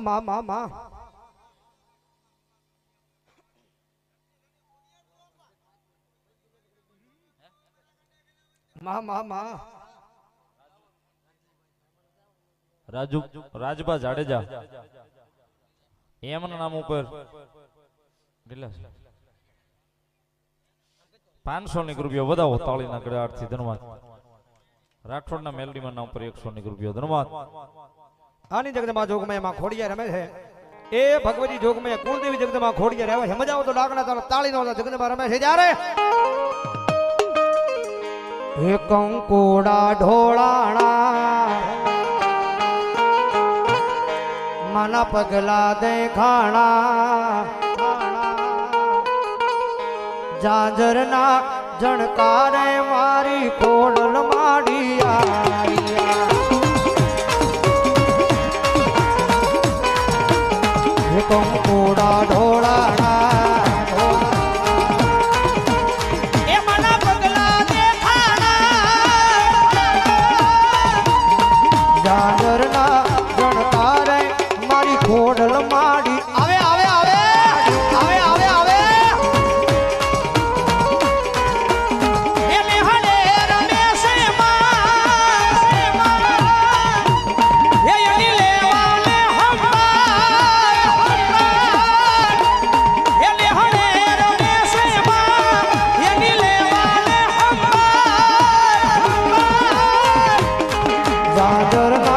માં માં માં માં માં માં માં રાજુ, રાજભા જાડેજા. એમના નામ ઉપર. પાંચસો ની રૂપિયા વધાવો તાળીના ગળાટથી ધન્યવાદ રાઠોડના મેલડીમાં નામ પર એકસો ની રૂપિયા ધન્યવાદ આની જગદમાં જોગમાં એમાં ખોડિયા રમે છે. એ ભગવતી જોગમાં કુળદેવી જગદમાં ખોડિયા રહેવા છે. મજા આવો તો ડાકણા તાળ તાળી નો જગદમાં રમે છે જ્યારે હે કંકોડા ઢોળાણા, માના પગલા દેખાણા, જાજરના જણકારે મારી ખોડલ માડી જાજરના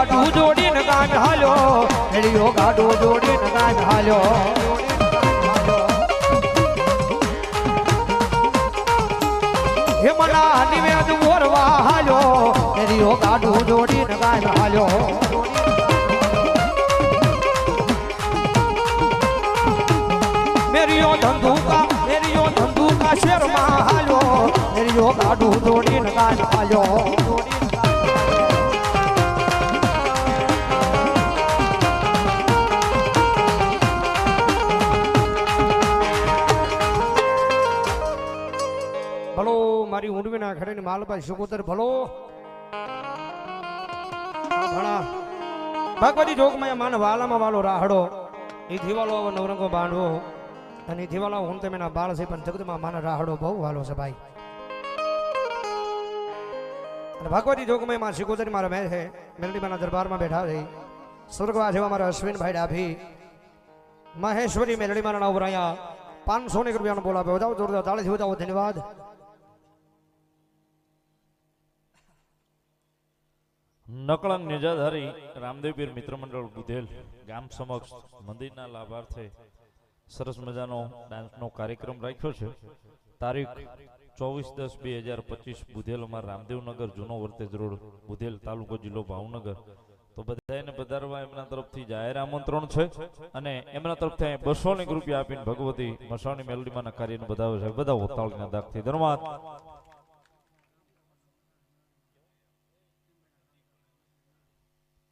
ગાડું જોડીને ગામ હાલ્યો. રેડિયો ગાડું જોડીને ગામ હાલ્યો. હે મના નિવેદ મોરવા હાલ્યો. રેડિયો ગાડું જોડીને ગામ હાલ્યો. મેરિયો ધંધુકા મેરિયો ધંધુકા શેરમાં હાલ્યો. મેરિયો ગાડું જોડીને ગામ હાલ્યો. મારી ઘરે માલભાઈ સુગોદર ભલો. ભગવતી જોગમાં માન વાલામાં વાલો રાહડો. એ આવો નવરંગો બાંધવો. અને એ દિવાલો હું તમે ના બાળ છે, પણ જગતમાં માન રાહડો બહુ વાલો છે ભાઈ. અને ભગવતી જોગમાં માં સિકોતરી મારા મેં છે મેલડીમાના દરબારમાં બેઠા છે. સ્વર્ગવા જેવા મારા અશ્વિનભાઈ ડાભી. મહેશ્વરી મેલડીમાના નામ રહ્યા પાંચસો ને રૂપિયાનો બોલાવ્યો. વધાવો જોરદાર, તાળીથી વધાવો, ધન્યવાદ. નકળંગ નિજાધારી રામદેવ પીર મિત્ર મંડળ બુધેલ ગામ સમક્ષ મંદિરના લાભાર્થે સરસ મજાનો ડાન્સનો કાર્યક્રમ રાખ્યો છે. તારીખ ચોવીસ દસ બે હજાર પચીસ બુધેલમાં રામદેવનગર જૂનો વર્તેજ રોડ, બુધેલ તાલુકો જિલ્લો ભાવનગર. તો બધાને પધારવા એમના તરફથી જાહેર આમંત્રણ છે અને એમના તરફથી બસો ની રૂપિયા આપીને ભગવતી મસાણી મેલડીમાંના કાર્યને બધાવે છે. બધા ઓતાળીના દાખથી ધન્યવાદ.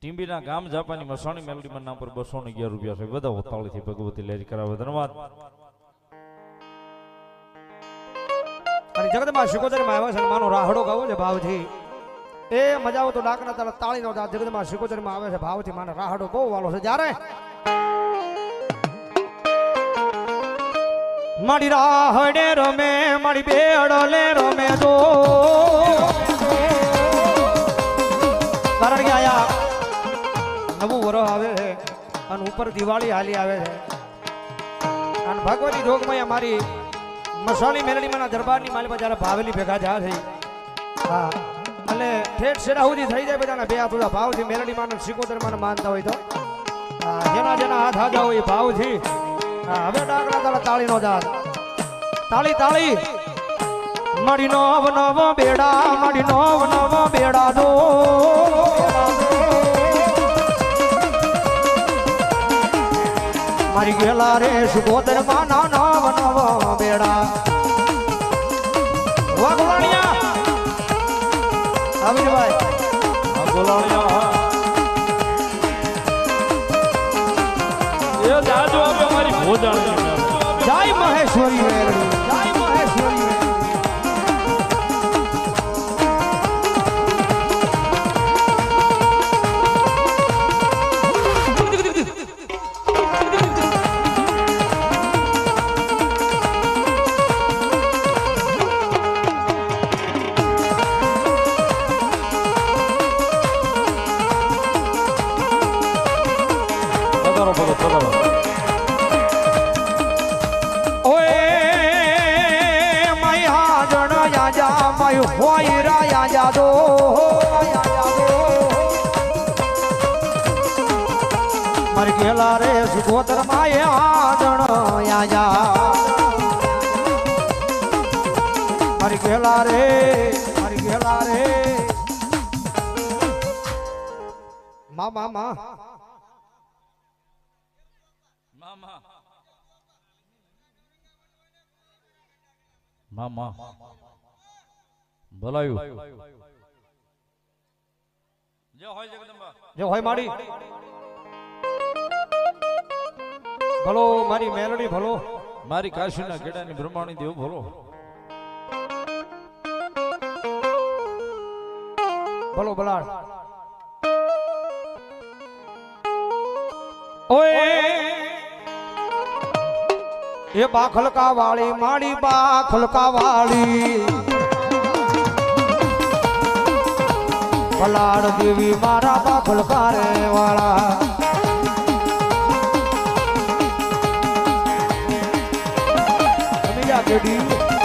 ટીંબીના ગામ જાપાની મસાણી મેલડીમાં નામ પર બસો ને અગિયાર રૂપિયા છે. બધા ઓતાળીથી ભગવતી લેરી કરાવે. ધન્યવાદ. અને જગતમાં શિકોતરીમાં આવ્યા છે માનો રાહડો ગાવો છે ભાવથી. એ મજા આવતો તો ડાકના તાળ તાળી નો જગતમાં શિકોતરીમાં આવે છે ભાવથી. માનો રાહડો બહુ વાલો છે. જ્યારે મારી રાહડે રમે, મારી બેડલે રમે જો અને ઉપર દિવાળી હાલી આવે છે. અને ભગવતી જોગમાં મારી મસાલી મેલડીમાંના દરબારની માલિકા જ્યારે ભાવેલી ભેગા થયા છે. હા. એટલે ઠેઠ સુધી થઈ જાય બધાના બે હાથ ઉડા ભાવથી મેલડીમાં સિકોતરમાં સિકોતર માનતા હોય તો. હા જેના જેના હાથ હાજા હોય ભાવથી. હા, હવે ડાકડા તાળા તાળીનો દાદ તાળી તાળી. મડી નવ નવ બેડા મડી નવ નવ બેડા દો મારી ગેલા રે સુગોદરમાં નાના નવ બેડા. વાહ અમીરભાઈ આ એ જાજો અમારી ભોજાણી જય મહેશ્વરી જય મારી ગેલા રે સુગોતર માય આદણ આયા. મારી ગેલા રે મારી ગેલા રે. મા મા મા. મામા મામા ભલાયું. જે હોય જગદંબા જો હોય માડી. ભલો, મારી મેલડી ભલો. મારી કાશીના કેડાની બ્રહ્માણી દેવ ભલો. ભલો બલાડ ઓય! એ બાખલકા વાળી માડી બાખલકા વાળી બલાડ દેવી મારા બાખલકા રે વાળા અમીરા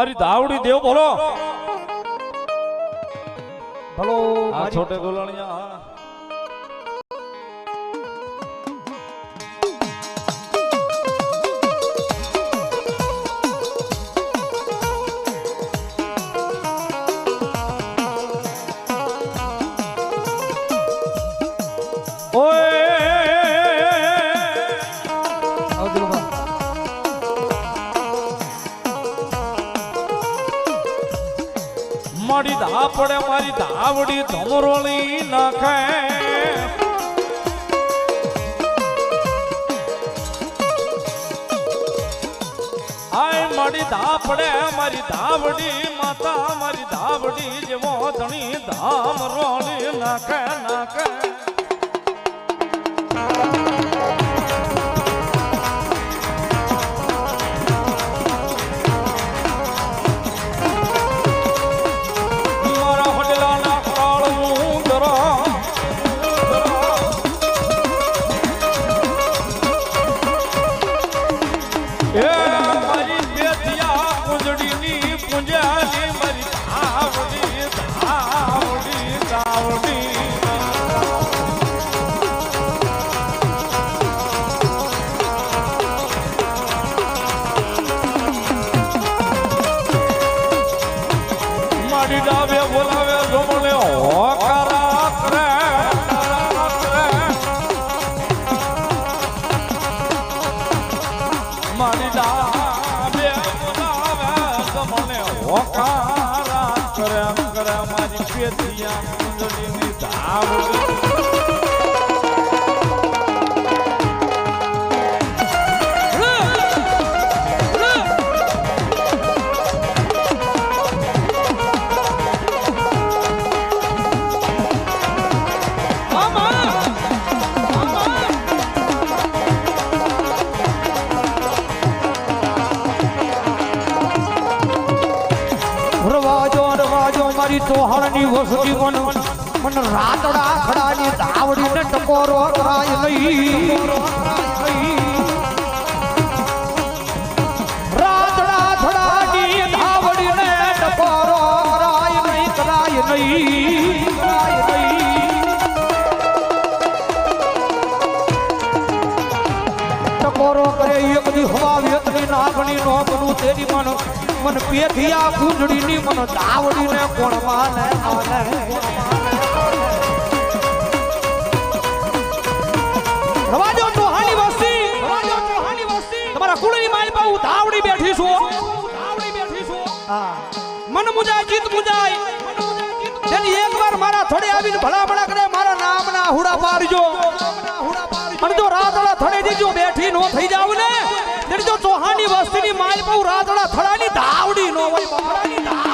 મારી દાવડી દેવ બોલો. ભલો આ મારી છોટે ગોલાણિયા ધાપડે મારી ધાવડી ધમરોળી નાખે. આય મારી ધાપડે મારી ધાવડી માતા, મારી ધાવડી જેવો ધણી ધામ રોળી નાખે નાખે. મારી ડાબે મારી તોહણની વસતી મન મન રાતડા ખડાની તાવડીને ટકોરો નહીં રાતડા કરાય નહીં ટકોરો કરે નો બનું તેરી મન. મન પેઠિયા કુંડળીની મન દાવડીને કોણ માને રવાજો ચૌહાણની વસ્તી રવાજો ચૌહાણની વસ્તી. તમારા કુળની માલ પાઉ દાવડી બેઠી છો દાવડી બેઠી છો. હા. મન મુજાય જીત મુજાય. તેની એકવાર મારા થોડે આવીને ભલા ભલા કરે, મારા નામના હુડા પાડજો. અને જો રાતળા થોડે દીજો બેઠી નો થઈ જાવ ને તેની વસ્તીની માલ બહુ રાતડા થડાની ધાવડી નો હોય